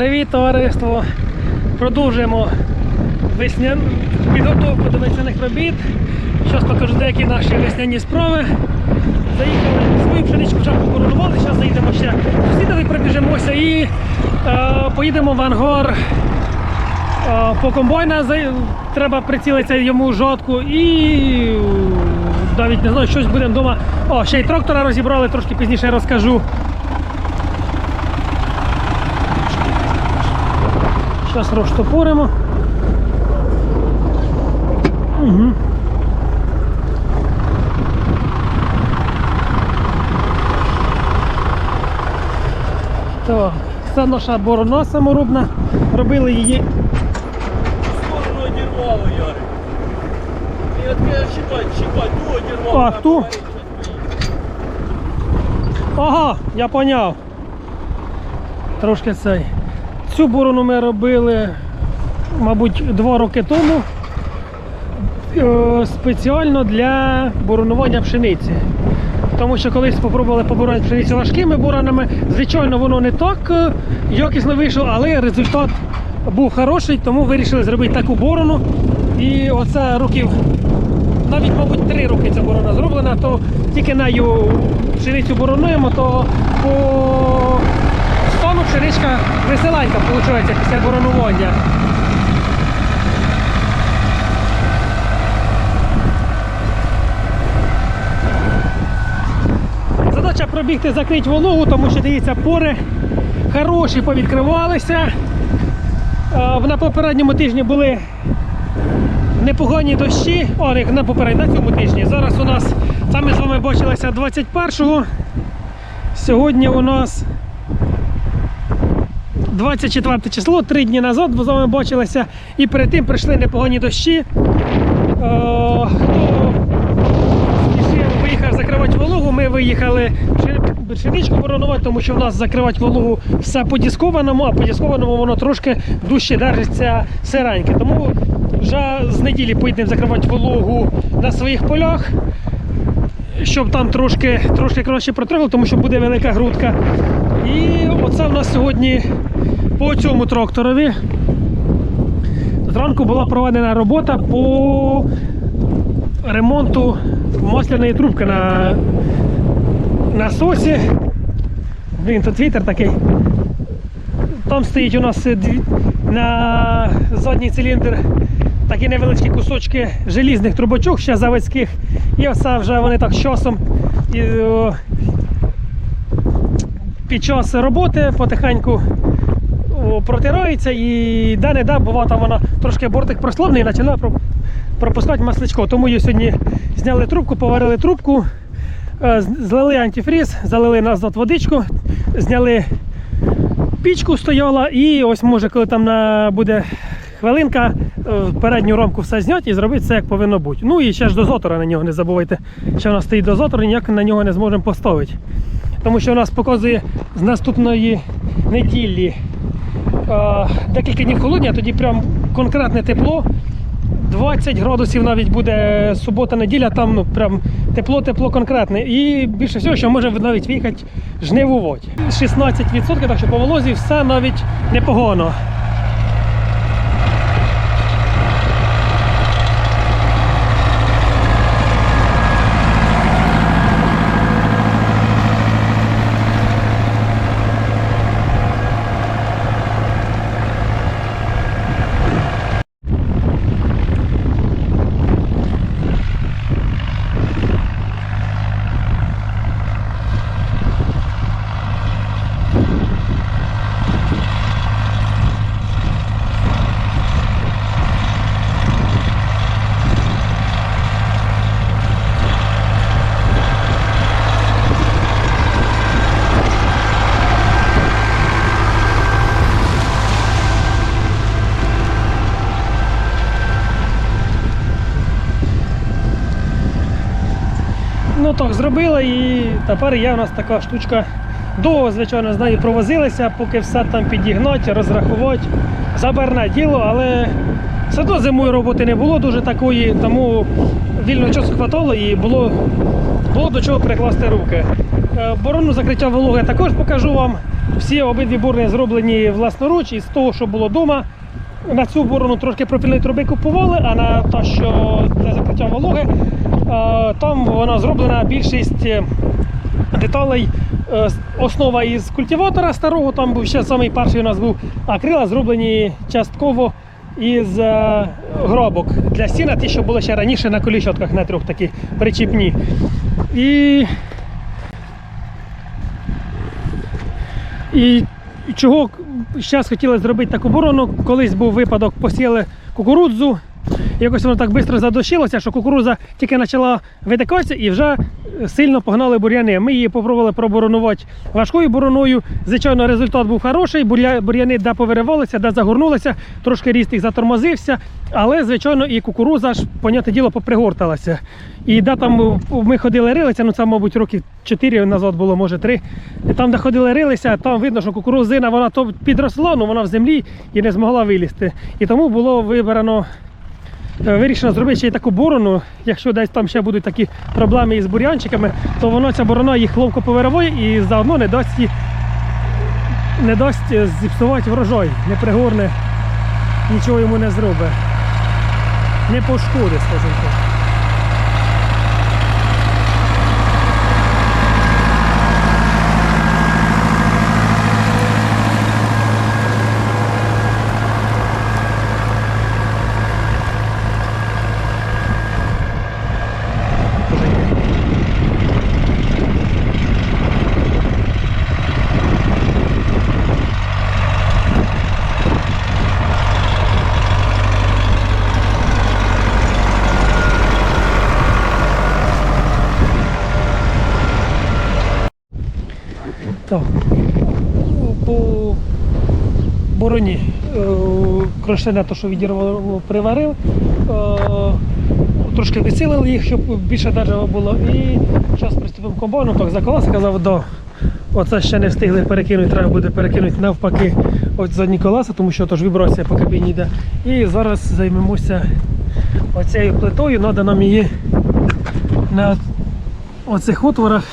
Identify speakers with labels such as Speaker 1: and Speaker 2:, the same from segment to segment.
Speaker 1: Привіт, товариство! Продовжуємо весня... підготовку до весняних робіт. Зараз покажу деякі наші весняні справи. Заїхали свою пшеничку вже покоронували, зараз заїдемо ще сусідові пробіжимося і е, поїдемо в ангар. Е, по комбайна треба прицілитися йому жодку і навіть не знаю, щось будемо вдома. О, ще й трактора розібрали, трошки пізніше розкажу. Зараз розштопоримо. Угу. Так, це наша борона саморобна. Робили її.
Speaker 2: сторону одірвало, Ярик. І от каже, щипать, щипать, ту одірвало.
Speaker 1: А, ту? Ага, я поняв. Трошки цей. Цю борону ми робили, мабуть, два роки тому. е, Спеціально для боронування пшениці. Тому що колись спробували побороняти пшеницю важкими боронами. Звичайно, воно не так е, якісно вийшло, але результат був хороший, тому вирішили зробити таку борону. І оце років навіть, мабуть, три роки ця борона зроблена, то тільки нею пшеницю боронуємо, то по пшеничка веселенька виходить після боронування. Задача пробігти, закрити вологу, тому що дивіться, пори хороші повідкривалися. На попередньому тижні були непогані дощі, о, на попередньому, на цьому тижні. Зараз у нас, ми з вами бачилися 21-го. Сьогодні у нас 24 число, три дні назад ми з вами бачилися. І перед тим прийшли непогані дощі. Е, Хто виїхав закривати вологу, ми виїхали пшени- пшеничку боронувати, тому що в нас закривати вологу все по дискованому, а по дискованому воно трошки дужче держиться сиреньке. Тому вже з неділі поїдемо закривати вологу на своїх полях, щоб там трошки, трошки краще протримало, тому що буде велика грудка. І оце в нас сьогодні по цьому тракторові. Зранку була проведена робота по ремонту масляної трубки на насосі. Блін, тут вітер такий. Там стоїть у нас на задній циліндр такі невеличкі кусочки желізних трубочок ще заводських. І оце вже вони так з часом під час роботи потихеньку протирається і де-не-де, бува там вона трошки бортик прослабний і починає пропускати масличко. Тому її сьогодні зняли трубку, поварили трубку, е, злили антифріз, залили назад водичку, зняли пічку стояла і ось може, коли там буде хвилинка, е, передню ромку все зняти і зробити все як повинно бути. Ну і ще ж дозатора на нього не забувайте, що у нас стоїть дозатор, і ніяк на нього не зможемо поставити. Тому що у нас показує з наступної неділі е, декілька днів холодні, а тоді прям конкретне тепло. 20 градусів навіть буде субота-неділя, там ну прям тепло-тепло конкретне. І більше всього, що може навіть виїхати жнивувати. 16%, так що по волозі все навіть непогано. Так зробила і тепер є у нас така штучка. Довго, звичайно, з нею провозилися, поки все там підігнати, розрахувати. Забарне діло, але все одно зимою роботи не було дуже такої, тому вільного часу хватало і було, було до чого прикласти руки. Е, Борону закриття вологи також покажу вам. Всі обидві борони зроблені власноруч із того, що було вдома. На цю борону трошки профільної труби купували, а на те, що для закриття вологи, е, там вона зроблена більшість е, деталей. е, Основа із культиватора старого, там був ще самий перший у нас був, а крила зроблені частково із е, гробок для сіна, ті, що були ще раніше на коліщотках на трьох такі причіпні. І І чого зараз хотіли зробити таку борону, колись був випадок, посіяли кукурудзу. Якось воно так швидко задощилося, що кукурудза тільки почала витикатися і вже сильно погнали бур'яни. Ми її спробували проборонувати важкою бороною. Звичайно, результат був хороший. Бур'яни де повиривалися, де загорнулися, трошки ріст їх затормозився. Але, звичайно, і кукурудза ж, поняте діло, попригорталася. І де там ми ходили рилися, ну це, мабуть, років 4 назад було, може 3. І там, де ходили рилися, там видно, що кукурузина вона то підросла, але вона в землі і не змогла вилізти. І тому було вибрано. Е, Вирішено зробити ще й таку борону. Якщо десь там ще будуть такі проблеми із бур'янчиками, то воно ця борона їх ловко повировує і заодно не дасть, не дасть е, зіпсувати врожай, не пригорне, нічого йому не зробить. Не пошкодить, скажімо. Так. По бороні е, кронштейна, то, що відірвало, приварив. Е, Трошки висилили їх, щоб більше дерева було. І зараз приступимо комбайну, так за колеса казав, до. Оце ще не встигли перекинути, треба буде перекинути навпаки от задні колеса, тому що тож вібрація по кабіні йде. І зараз займемося оцією плитою, треба нам її на оцих отворах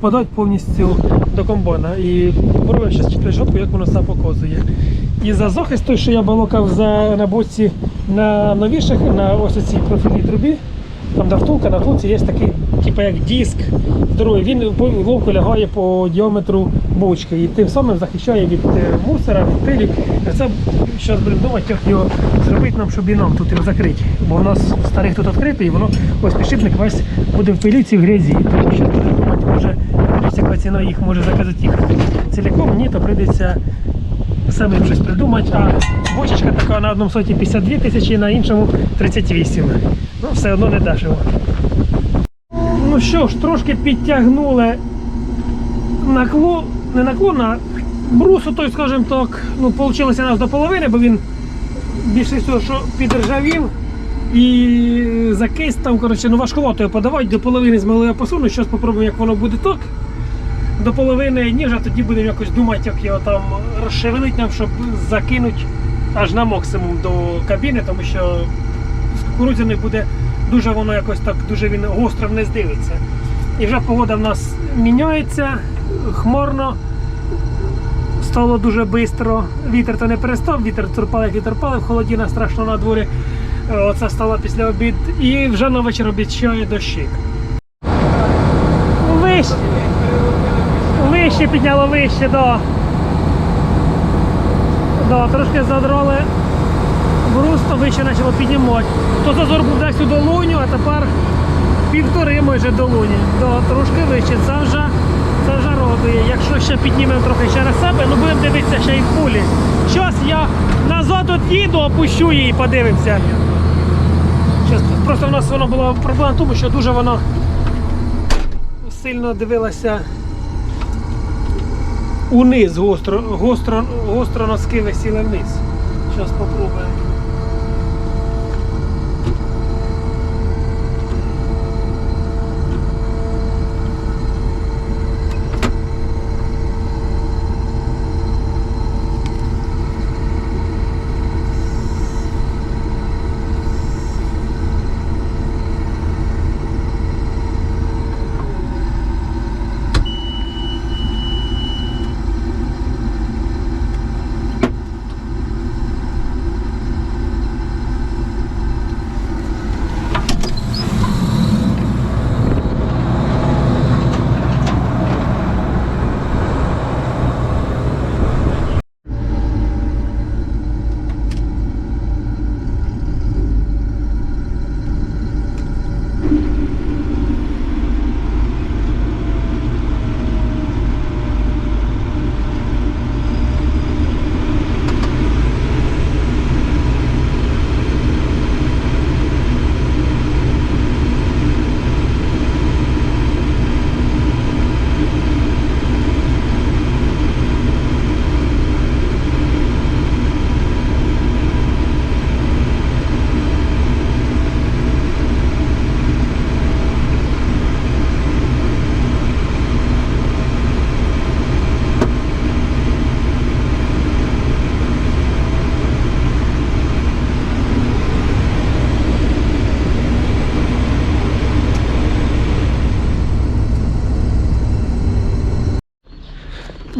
Speaker 1: подати повністю до комбайна. І попробуємо зараз решетку, як воно все показує. І за захист той, що я балокав за, на боці на новіших, на ось цій профільній трубі, там де втулка, на втулці є такий, типу як диск здоровий. Він ловко лягає по діаметру бочки і тим самим захищає від е, мусора, від пилі. Це зараз будемо думати, як його зробити нам, щоб і нам тут його закрити. Бо у нас старих тут відкритий, і воно ось підшипник весь буде в пилюці в грязі. Тому що будемо думати, може, яка ціна їх може заказати їх ціляком, ні, то прийдеться самим щось придумати. А бочечка така на одному соті 52 тисячі, на іншому 38. Ну, все одно не дешево. Ну що ж, трошки підтягнули наклон, не наклон, а брусу, той, скажімо так, ну, вийшло нас до половини, бо він більше всього, що підржавів і закис там, коротше, ну важкувато його подавати, до половини змогли його посунути, зараз спробуємо, як воно буде так. До половини ніж, а тоді будемо якось думати, як його там розшевелити нам, щоб закинути аж на максимум до кабіни, тому що з кукурудзяної буде дуже воно якось так, дуже він гостро не здивиться. І вже погода в нас міняється, хмарно, стало дуже швидко. Вітер то не перестав, вітер турпалив, вітер палив, холодіна страшно на дворі. Е, Оце стало після обід. І вже на вечір обіцяє дощик. Вище, вище підняло вище, да. Да, трошки задрали брус, то вище почало піднімати. То зазор був десь у долоню, а тепер півтори майже долоні. Да, трошки вище. Це вже, це вже радує. Якщо ще піднімемо трохи через себе, ну будемо дивитися ще й в полі. Зараз я назад от їду, опущу її і подивимося. Щас, просто в нас воно була проблема в тому, що дуже воно сильно дивилася униз гостро, гостро, гостро носки висіли вниз. Зараз спробуємо.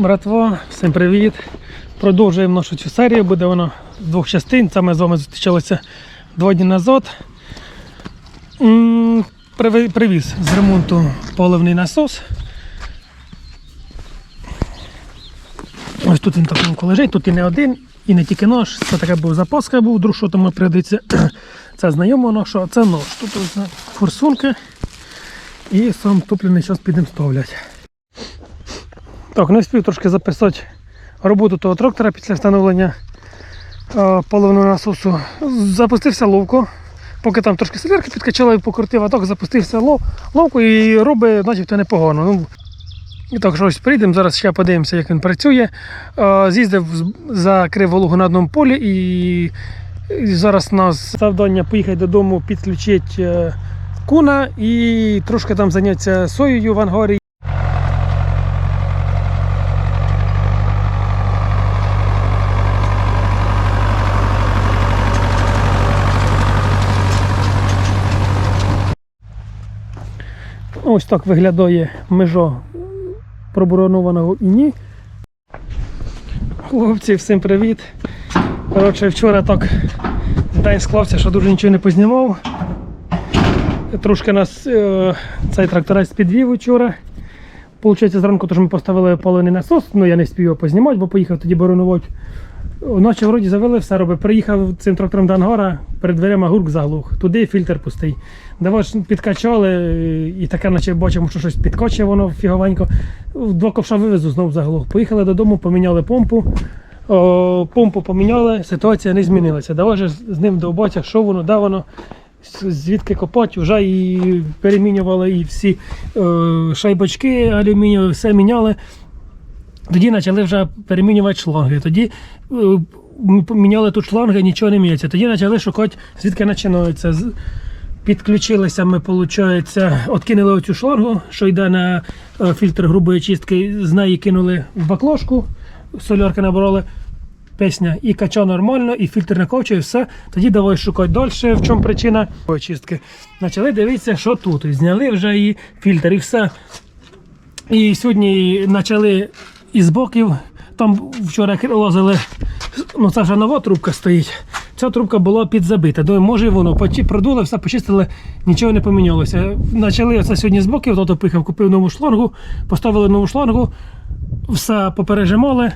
Speaker 1: Братва, всім привіт! Продовжуємо нашу цю серію, буде вона з двох частин. Це ми з вами зустрічалися два дні назад. Привіз з ремонту поливний насос. Ось тут він такому лежить, тут і не один, і не тільки нож. Це така був запаска, був, друг, що тому прийдеться. Це знайомо нож, а це нож. Тут ось форсунки і сам топливний час підемо ставлять. Так, не встиг трошки записати роботу того трактора після встановлення е, поливного насосу. Запустився ловко. Поки там трошки солярки підкачала і покрутив, а так запустився лов, ловко і робить начебто непогано. Ну, і так, що ось прийдемо, зараз ще подивимося, як він працює. Е, З'їздив, закрив вологу на одному полі і, і зараз у нас завдання поїхати додому, підключити е, куна і трошки там зайнятися соєю в ангарі. Ось так виглядає межа проборонованого іні. Хлопці, всім привіт. Коротше, вчора так день склався, що дуже нічого не познімав. Трошки нас е, цей тракторець підвів вчора. Получається, зранку теж ми поставили паливний насос, ну я не спів його познімати, бо поїхав тоді боронувати. Ночі вроді завели, все робить. Приїхав цим трактором до ангара, перед дверима гурк заглух. Туди фільтр пустий. Давай підкачали, і таке, наче бачимо, що щось підкочує воно фіговенько. Два ковша вивезу, знов заглух. Поїхали додому, поміняли помпу. О, помпу поміняли, ситуація не змінилася. Давай же з ним довбатися, що воно, де воно, звідки копати, вже і перемінювали і всі е, шайбочки алюмінієві, все міняли. Тоді почали вже перемінювати шланги. Тоді е, ми поміняли тут шланги, нічого не міняється. Тоді почали шукати, звідки починається. Підключилися ми, виходить, откинули оцю шлангу, що йде на е, фільтр грубої чистки, з неї кинули в баклажку, солярки набрали, пісня і кача нормально, і фільтр накочує, все. Тоді давай шукати далі, в чому причина очистки. Почали дивитися, що тут. Зняли вже і фільтр, і все. І сьогодні почали із боків. Там вчора лазили, ну це вже нова трубка стоїть. Ця трубка була підзабита. Думаю, може воно продули, все почистили, нічого не помінялося. Почали це сьогодні з боків, тато пихав, купив нову шлангу, поставили нову шлангу, все попережимали.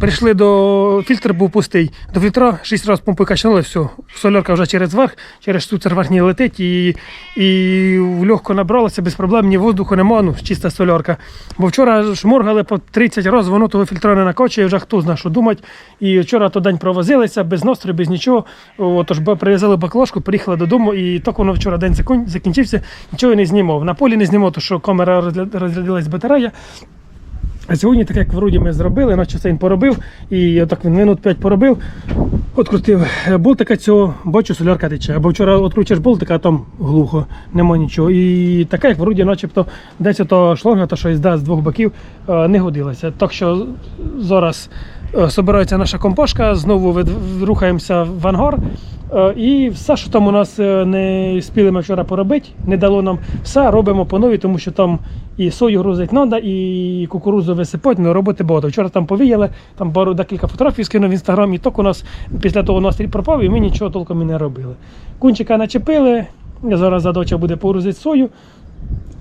Speaker 1: Прийшли до фільтр був пустий. До фільтра шість разів помпи качали, все. Солярка вже через верх, через штуцер верхній летить і, і легко набралося, без проблем, ні воздуху нема, ну чиста солярка. Бо вчора шморгали по 30 разів, воно того фільтра не накочує, вже хто знає, що думати. І вчора то день провозилися, без настрою, без нічого. Отож, бо прив'язали баклажку, приїхали додому, і так воно вчора день закінчився, нічого не знімав. На полі не знімав, тому що камера розря- розрядилась батарея. А сьогодні, так як вроді ми зробили, наче це він поробив, і отак він минут 5 поробив, открутив болтика цього, бачу, солярка тече. Або вчора откручиш болтика, а там глухо, нема нічого. І така, як вроді, начебто, десь ото шланга, то що йде з двох боків, е, не годилася. Так що зараз е, собирається наша компашка, знову рухаємося в ангар. Е, І все, що там у нас е, не спіли ми вчора поробити, не дало нам все, робимо по новій, тому що там і сою грузити треба, і кукурудзу висипати, ну роботи багато. Вчора там повіяли, там пару декілька фотографій скинув в інстаграм, і так у нас після того настрій пропав, і ми нічого толком і не робили. Кунчика начепили, зараз задача буде погрузити сою.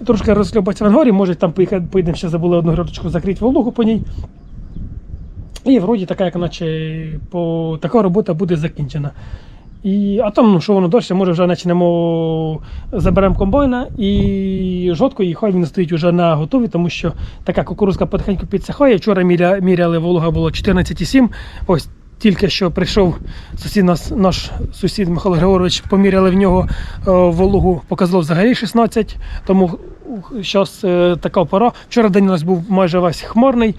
Speaker 1: Трошки розкльопатися в ангарі, може там поїхати, поїдемо ще забули одну гроточку закрити вологу по ній. І вроді така, як наче по, така робота буде закінчена. І, а там, ну що воно далі, може вже почнемо, заберемо комбайна і жодко, і хай він стоїть вже на готові, тому що така кукурузка потихеньку підсихає. Вчора міря, міряли, волога було 14,7. Ось тільки що прийшов сусід нас, наш сусід Михайло Григорович, поміряли в нього е, вологу, показало взагалі 16, тому зараз така пора. Вчора день у нас був майже весь хмарний.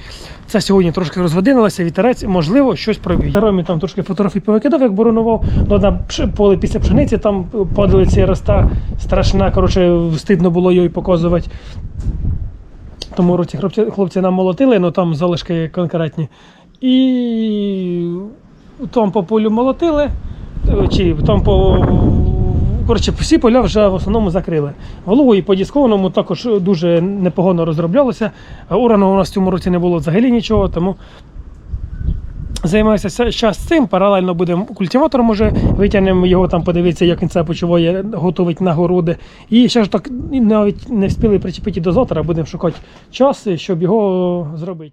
Speaker 1: Це сьогодні трошки розводинилося, вітерець, можливо, щось провіє. Ромі там трошки фотографій повикидав, як боронував. Ну, на поле після пшениці там падали ці роста страшна. Коротше, стидно було її показувати. Тому році хлопці, хлопці нам молотили, ну там залишки конкретні. І там по полю молотили, е, чи там по. Коротше, всі поля вже в основному закрили. Голову і по дискованому також дуже непогано розроблялося. Урану у нас в цьому році не було взагалі нічого, тому займаюся зараз цим. Паралельно будемо культиватором може витягнемо його там, подивитися, як він це почуває, готовить нагороди. І ще ж так навіть не встигли причепити дозатора, будемо шукати час, щоб його зробити.